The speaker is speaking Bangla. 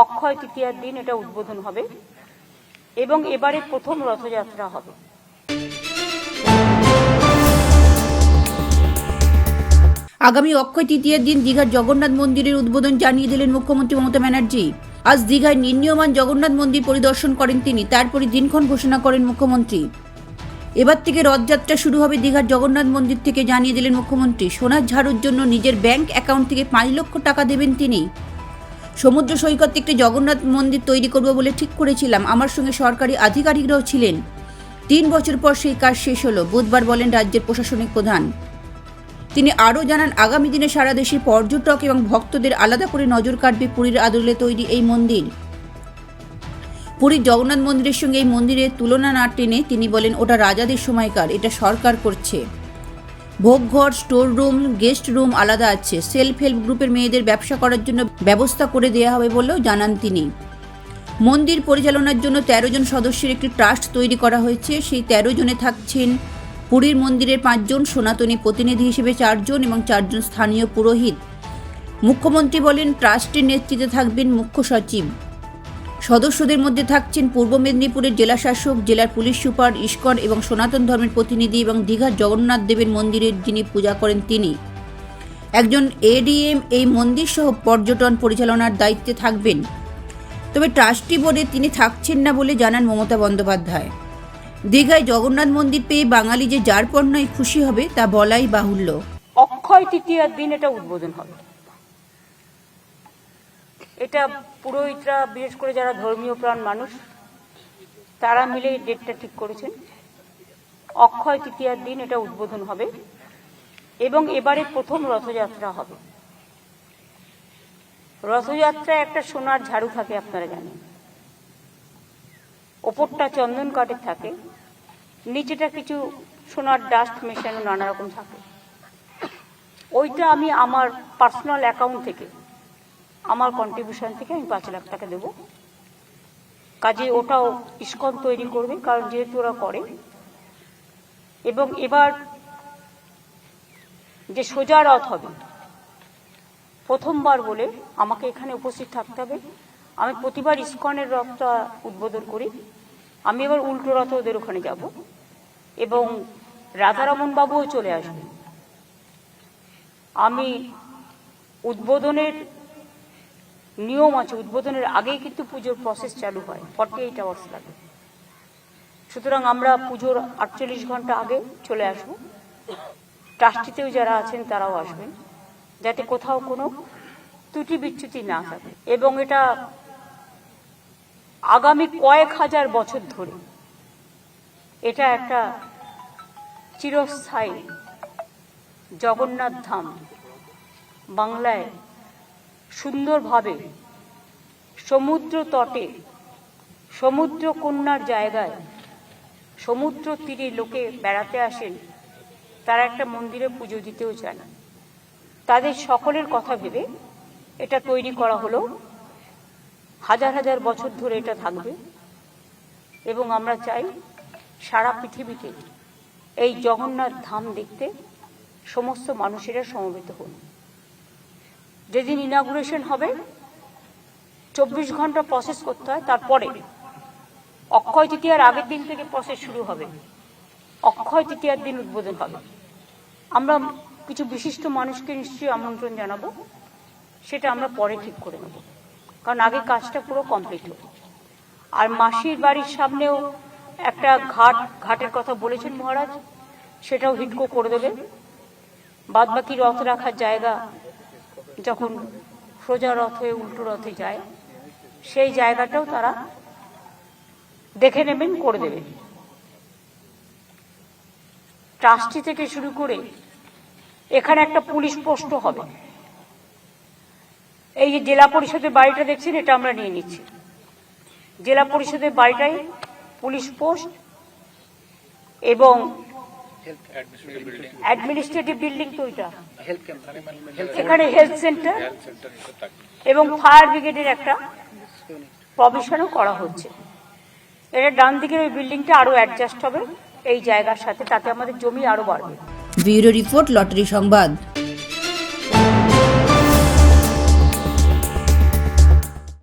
অক্ষয় তৃতীয়ার দিন এটা উদ্বোধন হবে এবং এবারে প্রথম রথযাত্রা হবে। আগামী অক্ষয় তৃতীয়ার দিন দীঘার জগন্নাথ মন্দিরের উদ্বোধন জানিয়ে দিলেন মুখ্যমন্ত্রী মমতা ব্যানার্জি। আজ দীঘায় নির্ণীয়মান জগন্নাথ মন্দির পরিদর্শন করেন তিনি। তারপরে দিনক্ষণ ঘোষণা করেন মুখ্যমন্ত্রী। এবার থেকে রথযাত্রা শুরু হবে দীঘার জগন্নাথ মন্দির থেকে জানিয়ে দিলেন মুখ্যমন্ত্রী। সোনার ঝাড়ুর জন্য নিজের ব্যাংক অ্যাকাউন্ট থেকে পাঁচ লক্ষ টাকা দেবেন তিনি। সমুদ্র সৈকতে একটি জগন্নাথ মন্দির তৈরি করব বলে ঠিক করেছিলাম। আমার সঙ্গে সরকারি আধিকারিকরাও ছিলেন। তিন বছর পর সেই কাজ শেষ হলো, বুধবার বলেন রাজ্যের প্রশাসনিক প্রধান। তিনি আরও জানান, আগামী দিনে সারা দেশে পর্যটক এবং ভক্তদের আলাদা করে নজর কাটবে পুরীর আদলে তৈরি এই মন্দির। পুরীর জগন্নাথ মন্দিরের সঙ্গে এই মন্দিরের তুলনা না টেনে তিনি বলেন, ওটা রাজাদের সময়কার, এটা সরকার করছে। ভোগঘর স্টোর রুম গেস্ট রুম আলাদা আছে। সেলফ হেল্প গ্রুপের মেয়েদের ব্যবসা করার জন্য ব্যবস্থা করে দেওয়া হবে বলেও জানান তিনি। মন্দির পরিচালনার জন্য তেরো জন সদস্যের একটি ট্রাস্ট তৈরি করা হয়েছে। সেই তেরো জনে থাকছেন পুরীর মন্দিরের পাঁচজন, সনাতনী প্রতিনিধি হিসেবে চারজন এবং চারজন স্থানীয় পুরোহিত। মুখ্যমন্ত্রী বলেন, ট্রাস্টের নেতৃত্বে থাকবেন মুখ্য সচিব। সদস্যদের মধ্যে থাকছেন পূর্ব মেদিনীপুরের জেলাশাসক, জেলার পুলিশ সুপার ইস্কর এবং সনাতন ধর্মের প্রতিনিধি এবং দীঘার জগন্নাথ দেবের মন্দিরের যিনি পূজা করেন তিনি। একজন এডিএম এই মন্দির সহ পর্যটন পরিচালনার দায়িত্বে থাকবেন। তবে ট্রাস্টি বোর্ডে তিনি থাকছেন না বলে জানান মমতা বন্দ্যোপাধ্যায়। দীঘায় জগন্নাথ মন্দির পেয়ে বাঙালি যে যার পণ্যই খুশি হবে তা বলাই বাহুল্য। অক্ষয় তৃতীয়ার দিন এটা উদ্বোধন হবে। এটা পুরোহিতরা বিশেষ করে যারা ধর্মীয় প্রাণ মানুষ, তারা মিলে ডেটটা ঠিক করেছেন। অক্ষয় তৃতীয়ার দিন এটা উদ্বোধন হবে এবং এবারে প্রথম রথযাত্রা হবে। রথযাত্রায় একটা সোনার ঝাড়ু থাকে, আপনারা জানেন। ওপরটা চন্দন কাঠের থাকে, নিচেটা কিছু সোনার ডাস্ট মেশানো নানা রকম থাকে। ওইটা আমি আমার পার্সোনাল অ্যাকাউন্ট থেকে আমার কন্ট্রিবিউশন থেকে আমি পাঁচ লাখ টাকা দেবো। কাজে ওটাও ইস্কন তৈরি করবে, কারণ যেহেতু ওরা করে। এবং এবার যে সোজা রথ হবে, প্রথমবার বলে আমাকে এখানে উপস্থিত থাকতে হবে। আমি প্রতিবার ইস্কনের রথটা উদ্বোধন করি। আমি এবার উল্টো রথ ওদের ওখানে যাব এবং রাধারমন বাবুও চলে আসবেন আমি উদ্বোধনের নিয়ম আছে, উদ্বোধনের আগেই কিন্তু পুজোর প্রসেস চালু হয় ফর্টি এইট আওয়ার্স লাগে। সুতরাং আমরা পুজোর আটচল্লিশ ঘণ্টা আগে চলে আসব। ট্রাস্টিতেও যারা আছেন তারাও আসবেন, যাতে কোথাও কোনো ত্রুটি বিচ্যুতি না থাকে। এবং এটা আগামী কয়েক হাজার বছর ধরে এটা একটা চিরস্থায়ী জগন্নাথ ধাম বাংলায় সুন্দরভাবে সমুদ্র তটে, সমুদ্র কন্যার জায়গায় সমুদ্র তীরে লোকে বেড়াতে আসেন। তারা একটা মন্দিরে পুজো দিতেও চান। তাদের সকলের কথা ভেবে এটা তৈরি করা হলো। হাজার হাজার বছর ধরে এটা থাকবে এবং আমরা চাই সারা পৃথিবীতে এই জগন্নাথ ধাম দেখতে সমস্ত মানুষেরা সমবেত হন। যেদিন ইনাগুরেশন হবে, চব্বিশ ঘণ্টা প্রসেস করতে হয়, তারপরে অক্ষয় তৃতীয়ার আগের দিন থেকে প্রসেস শুরু হবে। অক্ষয় তৃতীয়ার দিন উদ্বোধন হবে। আমরা কিছু বিশিষ্ট মানুষকে নিশ্চয়ই আমন্ত্রণ জানাব, সেটা আমরা পরে ঠিক করে নেব। কারণ আগে কাজটা পুরো কমপ্লিট হবে আর মাসির বাড়ির সামনেও একটা ঘাট, ঘাটের কথা বলেছেন মহারাজ, সেটাও হিটকো করে দেবেন। বাদ বাকি রথ রাখার জায়গা যখন সোজা রথ হয়ে উল্টো রথে যায়, সেই জায়গাটাও তারা দেখে নেবেন, করে দেবেন। ট্রাস্টি থেকে শুরু করে এখানে একটা পুলিশ পোস্টও হবে। এই যে জেলা পরিষদের বাড়িটা দেখছেন, এটা আমরা নিয়ে নিচ্ছি। জেলা পরিষদের বাড়িটাই পুলিশ পোস্ট এবং অ্যাডমিনিস্ট্রেটিভ বিল্ডিং তো ওইটা। এখানে হেলথ সেন্টার এবং ফায়ার ব্রিগেডের একটা প্রভিশনও করা হচ্ছে। এটা ডান দিকের ওই বিল্ডিংটা আরও অ্যাডজাস্ট হবে এই জায়গার সাথে তাতে আমাদের জমি আরও বাড়বে। ব্যুরো রিপোর্ট লটারি সংবাদ।